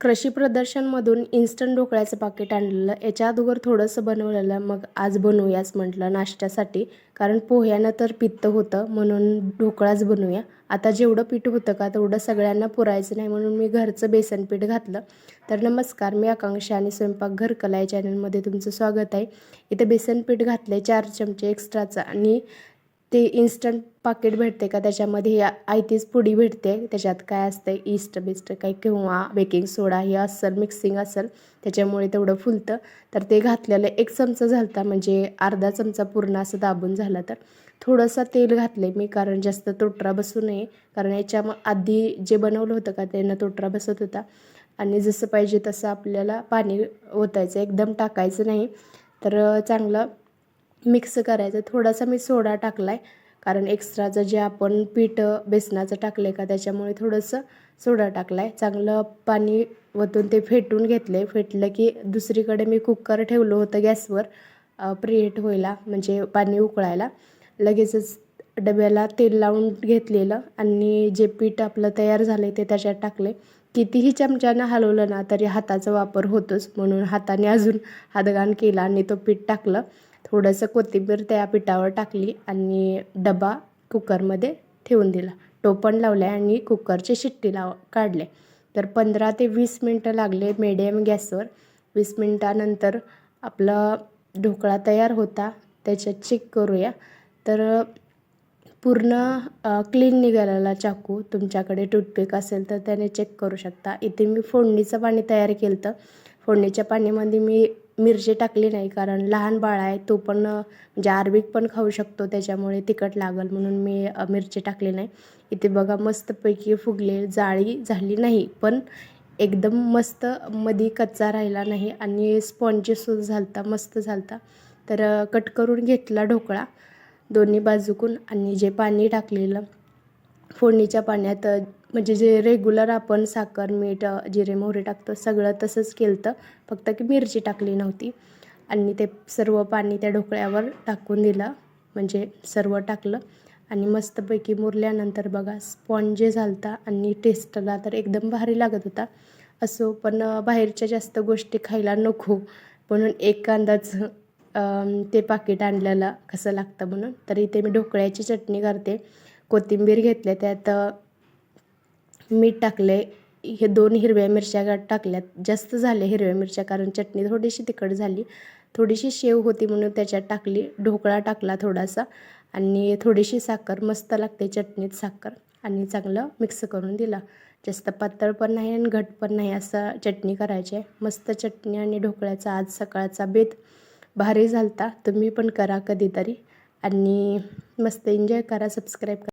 कृषी प्रदर्शनमधून इन्स्टंट ढोकळ्याचं पाकिट आणलेलं. याच्या अगोदर थोडंसं बनवलेलं मग आज बनवूयाच म्हटलं नाश्त्यासाठी. कारण पोह्यानं तर पित्त होतं म्हणून ढोकळाच बनवूया. आता जेवढं पीठ होतं का तेवढं सगळ्यांना पुरायचं नाही म्हणून मी घरचं बेसन पीठ घातलं. तर नमस्कार मी आकांक्षा आणि स्वयंपाक घरकला या चॅनलमध्ये तुमचं स्वागत आहे. इथे बेसन पीठ घातलं आहे चार चमचे एक्स्ट्राचं आणि ते इन्स्टंट पाकिट भेटते का? त्याच्यामध्ये आयतीच पुडी भेटते. त्याच्यात काय असतं ईस्ट बिस्ट काही किंवा बेकिंग सोडा हे असेल मिक्सिंग असेल त्याच्यामुळे तेवढं फुलतं. तर ते घातलेलं एक चमचा झालता म्हणजे अर्धा चमचा पूर्ण असं दाबून झाला तर. थोडंसं तेल घातलं मी कारण जास्त तोटरा बसू नये. कारण याच्या आधी जे बनवलं होतं का त्यांना तोटरा बसत होता. आणि जसं पाहिजे तसं आपल्याला पाणी ओतायचं एकदम टाकायचं नाही. तर चांगलं मिक्स करायचं. थोडासा मी सोडा टाकला आहे कारण एक्स्ट्राचं जे आपण पीठ बेसनाचं टाकलं आहे का त्याच्यामुळे थोडंसं सोडा टाकला आहे चांगलं पाणी वतून ते फेटून घेतलं आहे फेटलं की दुसरीकडे मी कुकर ठेवलं होतं गॅसवर प्रिहेट व्हायला म्हणजे पाणी उकळायला. लगेचच डब्याला तेल लावून घेतलेलं आणि जे पीठ आपलं तयार झालं आहे ते त्याच्यात टाकले कितीही चमच्यानं हलवलं ना तरी हाताचा वापर होतोच. म्हणून हाताने अजून हातगाण केला आणि तो पीठ टाकलं. थोडंसं कोथिंबीर त्या पिठावर टाकली आणि डबा कुकरमध्ये ठेवून दिला. टोपण लावले आणि कुकरची शिट्टी लाव काढले. तर पंधरा ते वीस मिनटं लागले मिडियम गॅसवर. वीस मिनटानंतर आपला ढोकळा तयार होता. त्याच्यात चेक करूया. तर पूर्ण क्लीन निघालेला चाकू. तुमच्याकडे टूथपिक असेल तर त्याने चेक करू शकता. इथे मी फोडणीचं पाणी तयार केलं तर फोडणीच्या पाण्यामध्ये मी मिरची टाकली नाही कारण लहान बाळ आहे तो पण म्हणजे आरबीक पण खाऊ शकतो त्याच्यामुळे तिखट लागल म्हणून मी मिरची टाकली नाही. इथे बघा मस्तपैकी फुगले जाळी झाली नाही पण एकदम मस्त मधी कच्चा राहिला नाही आणि स्पॉन्जी सूज झालता मस्त झालता. तर कट करून घेतला ढोकळा दोन्ही बाजूकून आणि जे पाणी टाकलेलं फोडणीच्या पाण्यात म्हणजे जे रेग्युलर आपण साखर मीठ जिरे मोहरी टाकतो सगळं तसंच केलं तर फक्त की मिरची टाकली नव्हती. आणि ते सर्व पाणी त्या ढोकळ्यावर टाकून दिलं. म्हणजे सर्व टाकलं. आणि मस्तपैकी मुरल्यानंतर बघा स्पॉन्जे झालता आणि टेस्टला तर एकदम भारी लागत होता. असो पण बाहेरच्या जास्त गोष्टी खायला नको. म्हणून एक अंदाज ते पाकिट आणलेलं कसं लागतं म्हणून. तर इथे मी ढोकळ्याची चटणी करते. कोथिंबीर घेतल्या त्यात मीठ टाकले हे दोन हिरव्या मिरच्या टाकल्यात. जास्त झाल्या हिरव्या मिरच्या कारण चटणी थोडीशी तिखट झाली. थोडीशी शेव होती म्हणून त्याच्यात टाकली. ढोकळा टाकला थोडासा आणि थोडीशी साखर मस्त लागते चटणीत साखर आणि चांगलं मिक्स करून दिला. जास्त पातळ पण नाही आणि घट पण नाही असं चटणी करायची आहे. मस्त चटणी आणि ढोकळ्याचा आज सकाळचा बेत भारी झालता. तुम्ही पण करा कधीतरी आणि मस्त एन्जॉय करा सबस्क्राईब करा.